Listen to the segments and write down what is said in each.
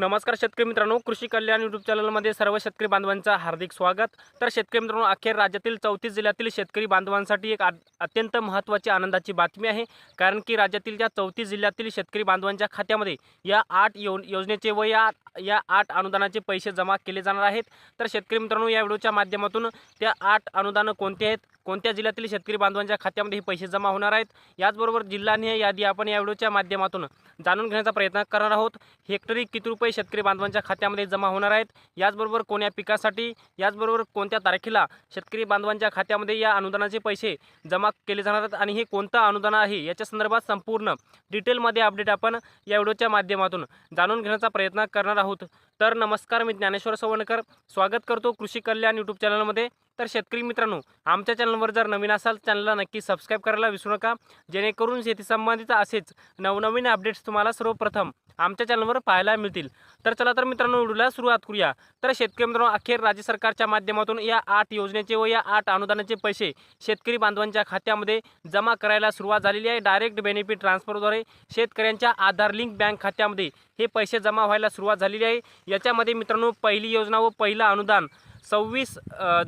नमस्कार शेतकरी मित्रांनो कृषी कल्याण यूट्यूब चॅनलमध्ये सर्व शेतकरी बांधवांचं हार्दिक स्वागत. तर शेतकरी मित्रांनो अखेर राज्यातील चौतीस जिल्ह्यातील शेतकरी बांधवांसाठी एक आ- अत्यंत महत्त्वाची आनंदाची बातमी आहे. कारण की राज्यातील त्या चौतीस जिल्ह्यातील शेतकरी बांधवांच्या खात्यामध्ये या आठ यो योजनेचे व या या आठ अनुदानाचे पैसे जमा केले जाणार आहेत. तर शेतकरी मित्रांनो या व्हिडिओच्या माध्यमातून त्या आठ अनुदानं कोणते आहेत? कोणत्या जिल्ह्यातील शेतकरी बांधवांच्या खात्यामध्ये हे पैसे जमा होणार आहेत? याचबरोबर जिल्हानिहाय यादी आपण या व्हिडिओच्या माध्यमातून जाणून घेण्याचा प्रयत्न करणार आहोत. हेक्टरी किती रुपये शेतकरी बांधवांच्या खात्यामध्ये जमा होणार आहेत? याचबरोबर कोण्या पिकासाठी? याचबरोबर कोणत्या तारखेला शेतकरी बांधवांच्या खात्यामध्ये या अनुदानाचे पैसे जमा केले जाणार आहेत? आणि हे कोणतं अनुदान आहे? याच्या संदर्भात संपूर्ण डिटेलमध्ये अपडेट आपण या व्हिडिओच्या माध्यमातून जाणून घेण्याचा प्रयत्न करणार आहोत. तर नमस्कार मी ज्ञानेश्वर सवणकर. स्वागत करतो कृषी कल्याण यूट्यूब चॅनलमध्ये. तर शेतकरी मित्रांनो आमच्या चॅनलवर जर नवीन असाल चॅनलला नक्की सबस्क्राईब करायला विसरू नका. जेणेकरून शेती संबंधित असेच नवनवीन अपडेट्स तुम्हाला सर्वप्रथम आमच्या चॅनलवर पाहायला मिळतील. तर चला तर मित्रांनो व्हिडिओला सुरुवात करूया. तर शेतकरी मित्रांनो अखेर राज्य सरकारच्या माध्यमातून या आठ योजनेचे व या आठ अनुदानाचे पैसे शेतकरी बांधवांच्या खात्यामध्ये जमा करायला सुरुवात झालेली आहे. डायरेक्ट बेनिफिट ट्रान्सफरद्वारे शेतकऱ्यांच्या आधार लिंक बँक खात्यामध्ये हे पैसे जमा व्हायला सुरुवात झालेली आहे. याच्यामध्ये मित्रांनो पहिली योजना व पहिलं अनुदान. सव्वीस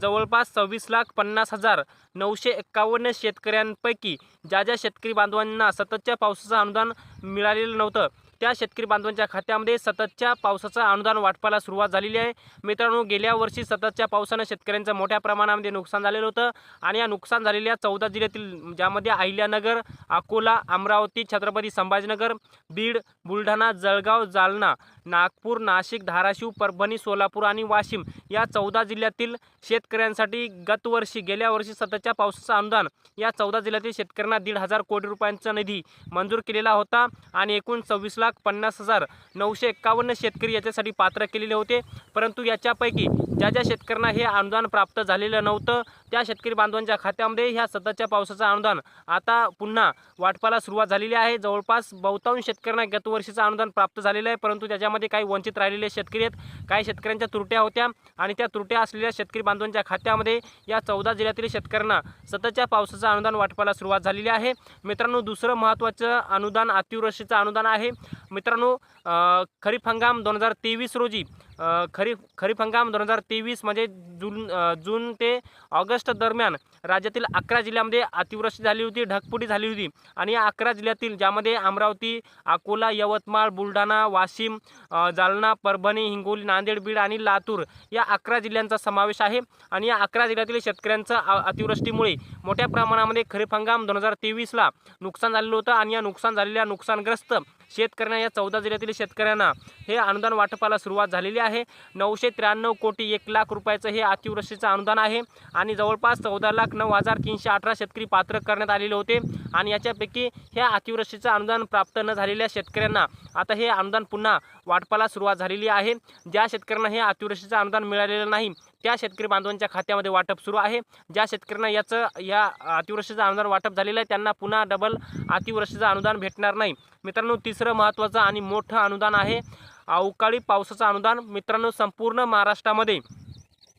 जवळपास सव्वीस लाख पन्नास हजार नऊशे एक्कावन्न शेतकऱ्यांपैकी ज्या ज्या शेतकरी बांधवांना सततच्या पावसाचं अनुदान मिळालेलं नव्हतं त्या शेतकरी बांधवांच्या खात्यामध्ये सततच्या पावसाचं अनुदान वाटपाला सुरुवात झालेली आहे. मित्रांनो गेल्या वर्षी सततच्या पावसानं शेतकऱ्यांचं मोठ्या प्रमाणामध्ये नुकसान झालेलं होतं आणि या नुकसान झालेल्या चौदा जिल्ह्यातील ज्यामध्ये अहिल्यानगर अकोला अमरावती छत्रपती संभाजीनगर बीड बुलढाणा जळगाव जालना नागपूर नाशिक धाराशिव परभणी सोलापूर आणि वाशिम या चौदा जिल्ह्यातील शेतकऱ्यांसाठी गतवर्षी गेल्या वर्षी सततच्या पावसाचं अनुदान या चौदा जिल्ह्यातील शेतकऱ्यांना दीड हजार कोटी रुपयांचा निधी मंजूर केलेला होता आणि एकूण सव्वीस लाख पन्नास हजार नऊशे एक्कावन्न शेतकरी याच्यासाठी पात्र केलेले होते. परंतु याच्यापैकी ज्या ज्या शेतकऱ्यांना हे अनुदान प्राप्त झालेलं नव्हतं त्या शेतकरी बांधवांच्या खात्यामध्ये ह्या सततच्या पावसाचं अनुदान आता पुन्हा वाटपाला सुरुवात झालेली आहे. जवळपास बहुतांश शेतकऱ्यांना गतवर्षीचं अनुदान प्राप्त झालेलं आहे. परंतु त्याच्यामध्ये काही वंचित राहिलेले शेतकरी आहेत. काही शेतकऱ्यांच्या त्रुट्या होत्या आणि त्या त्रुट्या असलेल्या शेतकरी बांधवांच्या खात्यामध्ये या चौदा जिल्ह्यातील शेतकऱ्यांना सततच्या पावसाचं अनुदान वाटपाला सुरुवात झालेली आहे. मित्रांनो दुसरं महत्त्वाचं अनुदान अतिवृष्टीचं अनुदान आहे. मित्रांनो खरीप हंगाम दोन हजार तेवीस रोजी खरीप खरीप हंगाम दोन हजार तेवीस म्हणजे जून जून ते ऑगस्ट दरम्यान राज्यातील अकरा जिल्ह्यामध्ये अतिवृष्टी झाली होती ढगपुटी झाली होती. आणि या अकरा जिल्ह्यातील ज्यामध्ये अमरावती अकोला यवतमाळ बुलढाणा वाशिम जालना परभणी हिंगोली नांदेड बीड आणि लातूर या अकरा जिल्ह्यांचा समावेश आहे. आणि या अकरा जिल्ह्यातील शेतकऱ्यांचं अतिवृष्टीमुळे मोठ्या प्रमाणामध्ये खरीप हंगाम दोन हजार तेवीसला नुकसान झालेलं होतं. आणि या नुकसान झालेल्या नुकसानग्रस्त शेतकऱ्यांना या चौदा जिल्ह्यातील शेतकऱ्यांना हे अनुदान वाटपाला सुरुवात झालेली आहे. नऊशे त्र्याण्णव कोटी एक लाख रुपयाचं हे अतिवृष्टीचं अनुदान आहे. आणि जवळपास चौदा लाख नऊ हजार तीनशे अठरा शेतकरी पात्र करण्यात आलेले होते. आणि याच्यापैकी ह्या अतिवृष्टीचं अनुदान प्राप्त न झालेल्या शेतकऱ्यांना आता हे अनुदान पुन्हा वाटपाला सुरुवात झालेली आहे. ज्या शेतकऱ्यांना हे अतिवृष्टीचं अनुदान मिळालेलं नाही त्या शेतकरी बांधवांच्या खात्यामध्ये वाटप सुरू आहे. ज्या शेतकऱ्यांना याचं या अतिवृष्टीचं अनुदान वाटप झालेलं आहे त्यांना पुन्हा डबल अतिवृष्टीचं अनुदान भेटणार नाही. मित्रांनो तिसरं महत्त्वाचं आणि मोठं अनुदान आहे अवकाळी पावसाचं अनुदान. मित्रांनो संपूर्ण महाराष्ट्रामध्ये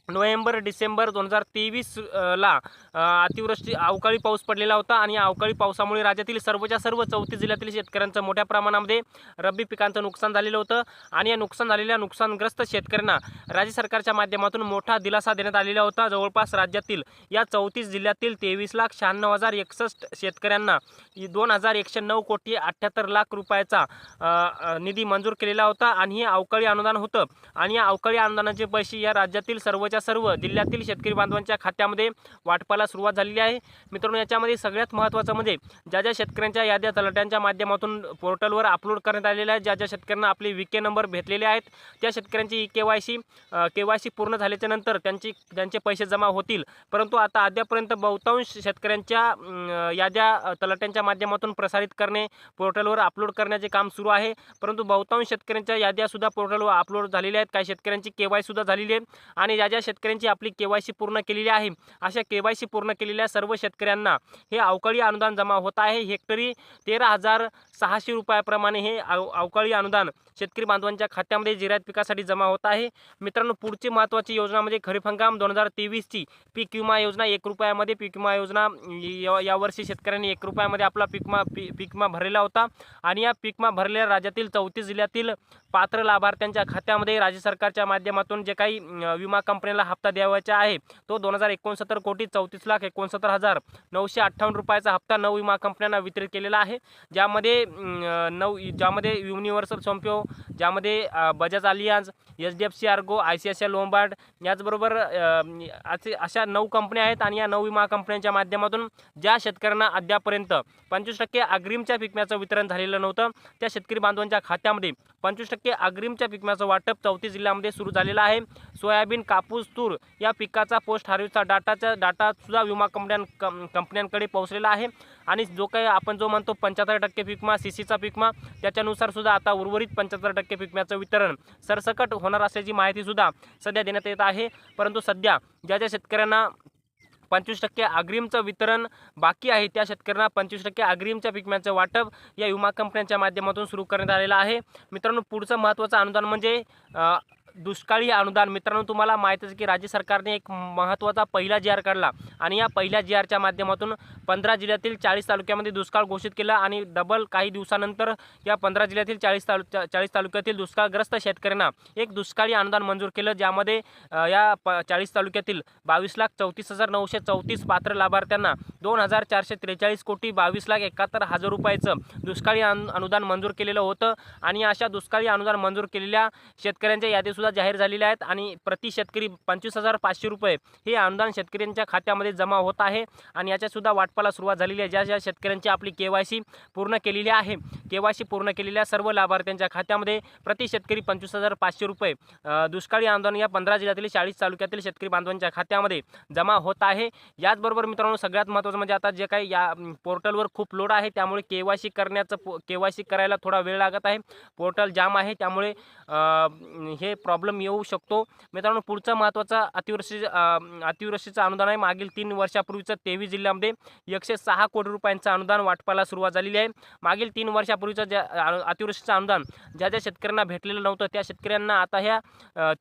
नोव्हेंबर डिसेंबर दोन हजार तेवीस ला अतिवृष्टी अवकाळी पाऊस पडलेला होता आणि अवकाळी पावसामुळे राज्यातील सर्वच्या सर्व चौतीस जिल्ह्यातील शेतकऱ्यांचं मोठ्या प्रमाणामध्ये रब्बी पिकांचं नुकसान झालेलं होतं आणि या नुकसान झालेल्या नुकसानग्रस्त शेतकऱ्यांना राज्य सरकारच्या माध्यमातून मोठा दिलासा देण्यात आलेला होता. जवळपास राज्यातील या चौतीस जिल्ह्यातील तेवीस लाख शहाण्णव हजार एकसष्ट शेतकऱ्यांना दोन हजार एकशे नऊ कोटी अठ्ठ्याहत्तर लाख रुपयाचा निधी मंजूर केलेला होता आणि हे अवकाळी अनुदान होतं. आणि या अवकाळी अनुदानाचे पैसे या राज्यातील सर्वच्या सर्व जिल्ह्यातील शेतकरी बांधवांच्या खात्यामध्ये वाटपाला सुरुवात झालेली आहे. मित्रांनो याच्यामध्ये सगळ्यात महत्त्वाचं म्हणजे ज्या ज्या शेतकऱ्यांच्या याद्या तलाट्यांच्या माध्यमातून पोर्टलवर अपलोड करण्यात आलेल्या आहेत ज्या ज्या शेतकऱ्यांना आपले विके नंबर भेटलेले आहेत त्या शेतकऱ्यांची E K Y C K Y C पूर्ण झाल्याच्यानंतर त्यांची त्यांचे पैसे जमा होतील. परंतु आता अद्यापर्यंत बहुतांश शेतकऱ्यांच्या याद्या तलाट्यांच्या माध्यमातून प्रसारित करणे पोर्टलवर अपलोड करण्याचे काम सुरू आहे. परंतु बहुतांश शेतकऱ्यांच्या याद्यासुद्धा पोर्टलवर अपलोड झालेल्या आहेत. काही शेतकऱ्यांची के वाय सुद्धा झालेली आहे. आणि ज्या ज्या शेतकऱ्यांची आपली के पूर्ण केलेली आहे. अशा के पूर्ण केलेल्या सर्व शेतकऱ्यांना हे अवकाळी अनुदान जमा होत आहे. हेक्टरी तेरा हजार सहाशे रुपयाप्रमाणे हे अव अवकाळी अनुदान शेतकरी बांधवांच्या खात्यामध्ये जिरायत पिकासाठी जमा होत आहे. मित्रांनो पुढची महत्त्वाची योजना म्हणजे खरीप हंगाम दोन हजार तेवीसची पीक विमा योजना एक रुपयामध्ये पीक विमा योजना या यावर्षी शेतकऱ्यांनी एक रुपयामध्ये आपला पीकमा पी पीक भरलेला होता. आणि या पीकमा भरलेल्या राज्यातील चौतीस जिल्ह्यातील पात्र लाभार्थ्यांच्या खात्यामध्ये राज्य सरकारच्या माध्यमातून जे काही विमा कंपन्या कंपनीला हप्ता द्यावायचा आहे. तो दोन हजार एकोणसत्तर कोटी चौतीस लाख एकोणसत्तर हजार नऊशे अठ्ठावन्न रुपयाचा हप्ता नऊ विमा कंपन्यांना वितरित केलेला आहे. ज्यामध्ये नऊ ज्यामध्ये युनिव्हर्सल सोम्पिओ ज्यामध्ये Bajaj Allianz H D F C Ergo I C S I Lombard याचबरोबर असे अशा नऊ कंपन्या आहेत आणि या नऊ विमा कंपन्यांच्या माध्यमातून ज्या शेतकऱ्यांना अद्यापर्यंत पंचवीस टक्के अग्रिमच्या पिकम्याचं वितरण झालेलं नव्हतं त्या शेतकरी बांधवांच्या खात्यामध्ये पंचवीस टक्के अग्रिमच्या पिकम्याचं वाटप चौतीस जिल्ह्यामध्ये सुरू झालेलं आहे. सोयाबीन कापूस तूर या पिकाचा पोस्ट हार्वेस्टचा डाटाचा डाटासुद्धा विमा कंपन्यां कं- कंपन्यांकडे पोहोचलेला आहे. आणि जो काही आपण जो म्हणतो पंच्याहत्तर टक्के पिकमा सी सीचा पिकमा त्याच्यानुसार सुद्धा आता उर्वरित पंच्याहत्तर टक्के पिकम्याचं वितरण सरसकट होणार असल्याची माहितीसुद्धा सध्या देण्यात येत आहे. परंतु सध्या ज्या ज्या शेतकऱ्यांना पंचवीस टक्के अग्रिमचं वितरण बाकी आहे त्या शेतकऱ्यांना पंचवीस टक्के अग्रिमच्या पिकम्याचं वाटप या विमा कंपन्यांच्या माध्यमातून सुरू करण्यात आलेलं आहे. मित्रांनो पुढचं महत्त्वाचं अनुदान म्हणजे दुष्काळी अनुदान. मित्रांनो तुम्हाला माहीतच की राज्य सरकारने एक महत्त्वाचा पहिला जी आर काढला आणि या पहिल्या जी आरच्या माध्यमातून पंधरा जिल्ह्यातील चाळीस तालुक्यामध्ये दुष्काळ घोषित केला आणि डबल काही दिवसानंतर या पंधरा जिल्ह्यातील चाळीस तालु चाळीस तालुक्यातील दुष्काळग्रस्त शेतकऱ्यांना एक दुष्काळी अनुदान मंजूर केलं ज्यामध्ये या प चाळीस तालुक्यातील बावीस लाख चौतीस हजार नऊशे चौतीस पात्र लाभार्थ्यांना दोन हजार चारशे त्रेचाळीस कोटी बावीस लाख एकाहत्तर हजार रुपयाचं दुष्काळी अनु अनुदान मंजूर केलेलं होतं. आणि अशा दुष्काळी अनुदान मंजूर केलेल्या शेतकऱ्यांच्या यादीसुद्धा जाहीर झालेल्या आहेत आणि प्रति शेतकरी पंचवीस हजार पाचशे रुपये हे अनुदान शेतकऱ्यांच्या खात्यामध्ये जमा होत आहे. आणि याच्यासुद्धा वाटपाला सुरुवात झालेली आहे. ज्या ज्या शेतकऱ्यांची आपली के वाय सी पूर्ण केलेली आहे के वाय सी पूर्ण केलेल्या सर्व लाभार्थ्यांच्या खात्यामध्ये प्रति शेतकरी पंचवीस हजार पाचशे रुपये. दुष्काळी अनुदान या पंधरा जिल्ह्यातील चाळीस तालुक्यातील शेतकरी बांधवांच्या खात्यामध्ये जमा होत आहे. याचबरोबर मित्रांनो सगळ्यात महत्त्वाचं म्हणजे आता जे काही या पोर्टलवर खूप लोड आहे त्यामुळे के वाय सी करण्याचं पो वाय सी करायला थोडा वेळ लागत आहे. पोर्टल जाम आहे त्यामुळे हे प्रॉब्लेम येऊ शकतो. मित्रांनो पुढचा महत्त्वाचा अतिवृष्टी अतिवृष्टीचं अनुदान आहे. मागील तीन वर्षापूर्वीचं तेवीस जिल्ह्यामध्ये एकशे सहा कोटी रुपयांचं अनुदान वाटपाला सुरुवात झालेली आहे. मागील तीन वर्षापूर्वीचं ज्या अतिवृष्टीचं अनुदान ज्या ज्या शेतकऱ्यांना भेटलेलं नव्हतं त्या शेतकऱ्यांना आता ह्या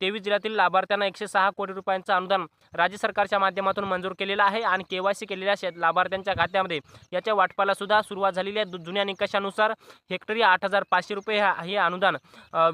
तेवीस जिल्ह्यातील लाभार्थ्यांना एकशे सहा कोटी रुपयांचं अनुदान राज्य सरकारच्या माध्यमातून मंजूर केलेलं आहे आणि के वाय सी केलेल्या शेत लाभार्थ्यांच्या खात्यामध्ये याच्या वाटपाला सुद्धा सुरुवात झालेली आहे. जुन्या निकषानुसार हेक्टरी आठ हजार पाचशे रुपये हे अनुदान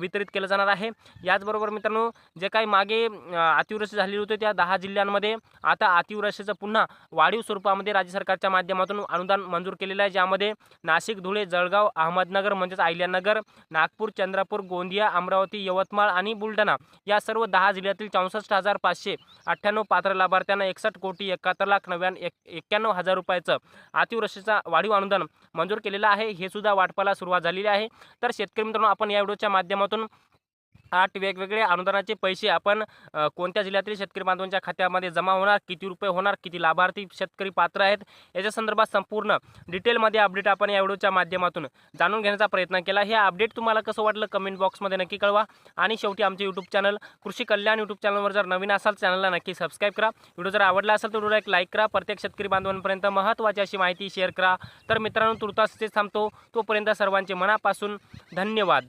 वितरित केलं जाणार आहे. याचबरोबर मित्रांनो जे काही मागे अतिवृष्टी झालेली होती त्या दहा जिल्ह्यांमध्ये आता अतिवृष्टीचं पुन्हा वाढीव स्वरूपामध्ये राज्य सरकारच्या माध्यमातून अनुदान मंजूर केलेलं आहे. ज्यामध्ये नाशिक धुळे जळगाव अहमदनगर म्हणजेच अहिल्यानगर नागपूर चंद्रपूर गोंदिया अमरावती यवतमाळ आणि बुलढाणा या सर्व दहा जिल्ह्यातील चौसष्ट हजार पाचशे अठ्ठ्याण्णव पात्र लाभार्थ्यांना एकसष्ट कोटी एकाहत्तर लाख नव्याण्णव एक एक्क्याण्णव हजार रुपयाचं अतिवृष्टीचा वाढीव अनुदान मंजूर केलेलं आहे. हे सुद्धा वाटपाला सुरुवात झालेली आहे. तर शेतकरी मित्रांनो आपण या व्हिडिओच्या माध्यमातून आठ वेगवेगळे अनुदानाचे पैसे आपण कोणत्या जिल्ह्यातील शेतकरी बांधवांच्या खात्यामध्ये जमा होणार किती रुपये होणार किती लाभार्थी शेतकरी पात्र आहेत याच्या संदर्भात संपूर्ण डिटेलमध्ये अपडेट आपण या व्हिडिओच्या माध्यमातून जाणून घेण्याचा प्रयत्न केला. हे अपडेट तुम्हाला कसं वाटलं कमेंट बॉक्समध्ये नक्की कळवा. आणि शेवटी आमचे यूट्यूब चॅनल कृषी कल्याण यूट्यूब चॅनलवर जर नवीन असाल चॅनलला नक्की सबस्क्राईब करा. व्हिडिओ जर आवडला असेल तर व्हिडिओला एक लाईक करा. प्रत्येक शेतकरी बांधवांपर्यंत महत्त्वाची अशी माहिती शेअर करा. तर मित्रांनो तुर्तास थांबतो. तोपर्यंत सर्वांचे मनापासून धन्यवाद.